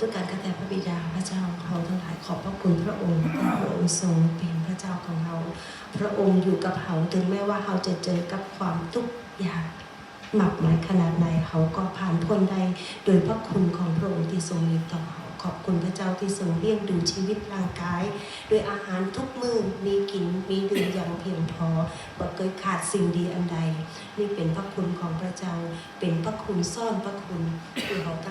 ทุกการกระแทพระบิดาพระเจ้าของเราทั้งหลายขอบพระคุณพระองค์ที่พระองค์ทรงเป็นพระเจ้าของเรา พระองค์อยู่กับเขาถึงแม้ว่าเขาจะเจอกับความทุกข์ยากหมักหมายขนาดไหนเขาก็ผ่านพ้นได้โดยพระคุณของพระองค์ที่ทรงมีต่อเขาขอบคุณพระเจ้าที่ทรงเลี้ยงดูชีวิตร่างกาย โดยอาหารทุกมื้อมีกินมีดื่มอย่างเพียงพอบ่เคยขาดสิ่งดีอันใด นี่เป็นพระคุณของพระเจ้า เป็นพระคุณซ่อนพระคุณที่เขาตั้ง